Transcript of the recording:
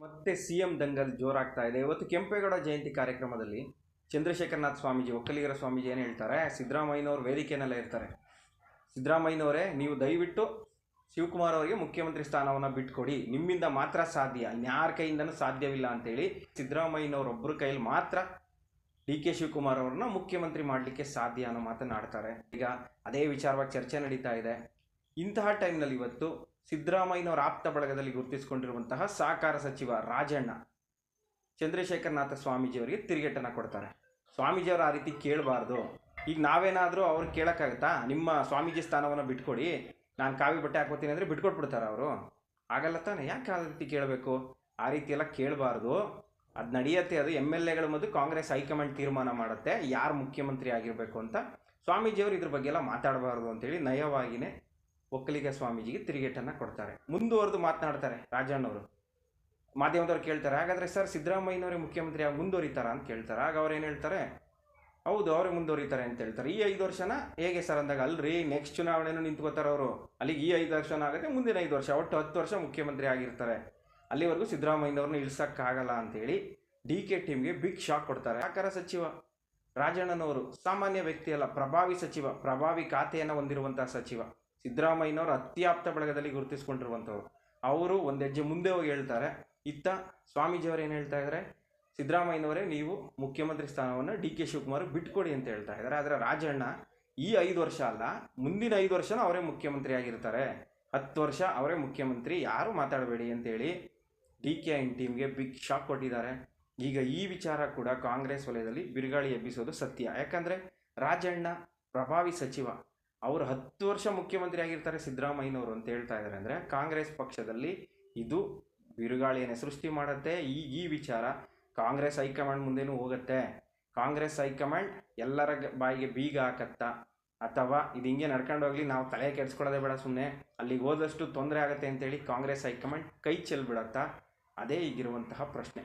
ಮತ್ತೆ C M Dangal ಜೋರಾಗ್ತಾ ಇದೆ. ಇವತ್ತು ಕೆಂಪೇಗೌಡ ಜಯಂತಿ ಕಾರ್ಯಕ್ರಮದಲ್ಲಿ ಚಂದ್ರಶೇಖರನಾಥ್ ಸ್ವಾಮೀಜಿ, ಒಕ್ಕಲಿಗರ ಸ್ವಾಮೀಜಿ ಏನು ಹೇಳ್ತಾರೆ? ಸಿದ್ದರಾಮಯ್ಯನವರು ವೇದಿಕೆಯಲ್ಲೇ ಇರ್ತಾರೆ. ಸಿದ್ದರಾಮಯ್ಯನವರೇ, ನೀವು ದಯವಿಟ್ಟು ಶಿವಕುಮಾರ್ ಅವರಿಗೆ ಮುಖ್ಯಮಂತ್ರಿ ಸ್ಥಾನವನ್ನು ಬಿಟ್ಕೊಡಿ. ನಿಮ್ಮಿಂದ ಮಾತ್ರ ಸಾಧ್ಯ. ಇನ್ಯಾರ ಕೈಯಿಂದನೂ ಸಾಧ್ಯವಿಲ್ಲ ಅಂತೇಳಿ ಸಿದ್ದರಾಮಯ್ಯನವರೊಬ್ಬರ ಕೈಯಲ್ಲಿ ಮಾತ್ರ ಡಿ ಕೆ ಶಿವಕುಮಾರ್ ಅವ್ರನ್ನ ಮುಖ್ಯಮಂತ್ರಿ ಮಾಡಲಿಕ್ಕೆ ಸಾಧ್ಯ ಅನ್ನೋ ಮಾತನಾಡ್ತಾರೆ ಈಗ ಅದೇ ವಿಚಾರವಾಗಿ ಚರ್ಚೆ ನಡೀತಾ ಇದೆ. ಇಂತಹ ಟೈಮ್ನಲ್ಲಿ ಇವತ್ತು ಸಿದ್ದರಾಮಯ್ಯನವರ ಆಪ್ತ ಬಳಗದಲ್ಲಿ ಗುರುತಿಸಿಕೊಂಡಿರುವಂತಹ ಸಹಕಾರ ಸಚಿವ ರಾಜಣ್ಣ ಚಂದ್ರಶೇಖರನಾಥ ಸ್ವಾಮೀಜಿಯವರಿಗೆ ತಿರುಗೇಟನ್ನು ಕೊಡ್ತಾರೆ. ಸ್ವಾಮೀಜಿಯವರು ಆ ರೀತಿ ಕೇಳಬಾರ್ದು. ಈಗ ನಾವೇನಾದರೂ ಅವ್ರು ಕೇಳೋಕ್ಕಾಗತ್ತಾ? ನಿಮ್ಮ ಸ್ವಾಮೀಜಿ ಸ್ಥಾನವನ್ನು ಬಿಟ್ಕೊಡಿ. ನಾನು ಕಾವಿ ಬಟ್ಟೆ ಹಾಕೋತೀನಿ ಅಂದರೆ ಬಿಟ್ಕೊಟ್ಬಿಡ್ತಾರೆ ಅವರು. ಆಗಲ್ಲ ತಾನೆ, ಯಾಕೆ ಆ ರೀತಿ ಕೇಳಬೇಕು? ಆ ರೀತಿ ಎಲ್ಲ ಕೇಳಬಾರ್ದು. ಅದು ನಡೆಯುತ್ತೆ, ಅದು ಎಂ ಎಲ್ ಎಗಳು ಮತ್ತು ಕಾಂಗ್ರೆಸ್ ಹೈಕಮಾಂಡ್ ತೀರ್ಮಾನ ಮಾಡುತ್ತೆ. ಯಾರು ಮುಖ್ಯಮಂತ್ರಿ ಆಗಿರಬೇಕು ಅಂತ ಸ್ವಾಮೀಜಿಯವರು ಇದ್ರ ಬಗ್ಗೆ ಎಲ್ಲ ಮಾತಾಡಬಾರ್ದು ಅಂತೇಳಿ ನಯವಾಗಿಯೇ ಒಕ್ಕಲಿಗ ಸ್ವಾಮೀಜಿಗೆ ತಿರುಗೇಟನ್ನು ಕೊಡ್ತಾರೆ. ಮುಂದುವರೆದು ಮಾತನಾಡ್ತಾರೆ ರಾಜಣ್ಣವರು. ಮಾಧ್ಯಮದವ್ರು ಕೇಳ್ತಾರೆ, ಹಾಗಾದರೆ ಸರ್ ಸಿದ್ದರಾಮಯ್ಯನವರೇ ಮುಖ್ಯಮಂತ್ರಿ ಆಗಿ ಮುಂದುವರಿತಾರ ಅಂತ ಕೇಳ್ತಾರೆ. ಆಗ ಅವ್ರು ಏನು ಹೇಳ್ತಾರೆ, ಹೌದು, ಅವರೇ ಮುಂದುವರಿತಾರೆ ಅಂತ ಹೇಳ್ತಾರೆ. ಈ ಐದು ವರ್ಷನ ಹೇಗೆ ಸರ್ ಅಂದಾಗ, ಅಲ್ರಿ ನೆಕ್ಸ್ಟ್ ಚುನಾವಣೆನೂ ನಿಂತ್ಕೋತಾರೆ ಅವರು. ಅಲ್ಲಿಗೆ ಈ ಐದು ವರ್ಷನ ಆಗುತ್ತೆ, ಮುಂದಿನ ಐದು ವರ್ಷ. ಒಟ್ಟು ಹತ್ತು ವರ್ಷ ಮುಖ್ಯಮಂತ್ರಿ ಆಗಿರ್ತಾರೆ. ಅಲ್ಲಿವರೆಗೂ ಸಿದ್ದರಾಮಯ್ಯನವ್ರನ್ನ ಇಳಿಸೋಕ್ಕಾಗಲ್ಲ ಅಂತೇಳಿ ಡಿ ಕೆ ಟೀಮ್ಗೆ ಬಿಗ್ ಶಾಕ್ ಕೊಡ್ತಾರೆ. ಆಕಾರ ಸಚಿವ ರಾಜಣ್ಣನವರು, ಸಾಮಾನ್ಯ ವ್ಯಕ್ತಿಯಲ್ಲ ಪ್ರಭಾವಿ ಸಚಿವ, ಪ್ರಭಾವಿ ಖಾತೆಯನ್ನು ಹೊಂದಿರುವಂಥ ಸಚಿವ. ಸಿದ್ದರಾಮಯ್ಯನವರು ಅತ್ಯಾಪ್ತ ಬಳಗದಲ್ಲಿ ಗುರುತಿಸ್ಕೊಂಡಿರುವಂಥವ್ರು. ಅವರು ಒಂದು ಹೆಜ್ಜೆ ಮುಂದೆ ಹೋಗಿ ಹೇಳ್ತಾರೆ, ಇತ್ತ ಸ್ವಾಮೀಜಿಯವರು ಏನು ಹೇಳ್ತಾ ಇದ್ದಾರೆ ಸಿದ್ದರಾಮಯ್ಯನವರೇ, ನೀವು ಮುಖ್ಯಮಂತ್ರಿ ಸ್ಥಾನವನ್ನು ಡಿ ಕೆ ಶಿವಕುಮಾರ್ ಬಿಟ್ಕೊಡಿ ಅಂತ ಹೇಳ್ತಾ ಇದ್ದಾರೆ ಆದರೆ ರಾಜಣ್ಣ ಈ ಐದು ವರ್ಷ ಅಲ್ಲ, ಮುಂದಿನ ಐದು ವರ್ಷನೂ ಅವರೇ ಮುಖ್ಯಮಂತ್ರಿ ಆಗಿರ್ತಾರೆ. ಹತ್ತು ವರ್ಷ ಅವರೇ ಮುಖ್ಯಮಂತ್ರಿ, ಯಾರು ಮಾತಾಡಬೇಡಿ ಅಂತೇಳಿ ಡಿ ಕೆ ಐನ್ ಟೀಮ್ಗೆ ಬಿಗ್ ಶಾಕ್ ಕೊಟ್ಟಿದ್ದಾರೆ. ಈಗ ಈ ವಿಚಾರ ಕೂಡ ಕಾಂಗ್ರೆಸ್ ವಲಯದಲ್ಲಿ ಬಿರುಗಾಳಿ ಎಬ್ಬಿಸೋದು ಸತ್ಯ. ಯಾಕಂದರೆ ರಾಜಣ್ಣ ಪ್ರಭಾವಿ ಸಚಿವ. ಅವರು ಹತ್ತು ವರ್ಷ ಮುಖ್ಯಮಂತ್ರಿ ಆಗಿರ್ತಾರೆ ಸಿದ್ದರಾಮಯ್ಯನವರು ಅಂತ ಹೇಳ್ತಾ ಇದ್ದಾರೆ ಅಂದರೆ ಕಾಂಗ್ರೆಸ್ ಪಕ್ಷದಲ್ಲಿ ಇದು ಬಿರುಗಾಳಿಯನ್ನು ಸೃಷ್ಟಿ ಮಾಡುತ್ತೆ. ಈ ಈ ವಿಚಾರ ಕಾಂಗ್ರೆಸ್ ಹೈಕಮಾಂಡ್ ಮುಂದೆನೂ ಹೋಗುತ್ತೆ. ಕಾಂಗ್ರೆಸ್ ಹೈಕಮಾಂಡ್ ಎಲ್ಲರ ಬಾಯಿಗೆ ಬೀಗ ಹಾಕತ್ತಾ? ಅಥವಾ ಇದು ಹಿಂಗೆ ನಡ್ಕೊಂಡು ಹೋಗ್ಲಿ, ನಾವು ತಲೆ ಕೆಡಿಸ್ಕೊಳ್ಳೋದೇ ಬೇಡ ಸುಮ್ಮನೆ ಅಲ್ಲಿಗೆ ಹೋದಷ್ಟು ತೊಂದರೆ ಆಗುತ್ತೆ ಅಂತೇಳಿ ಕಾಂಗ್ರೆಸ್ ಹೈಕಮಾಂಡ್ ಕೈ ಚೆಲ್ಬಿಡತ್ತಾ? ಅದೇ ಈಗಿರುವಂತಹ ಪ್ರಶ್ನೆ.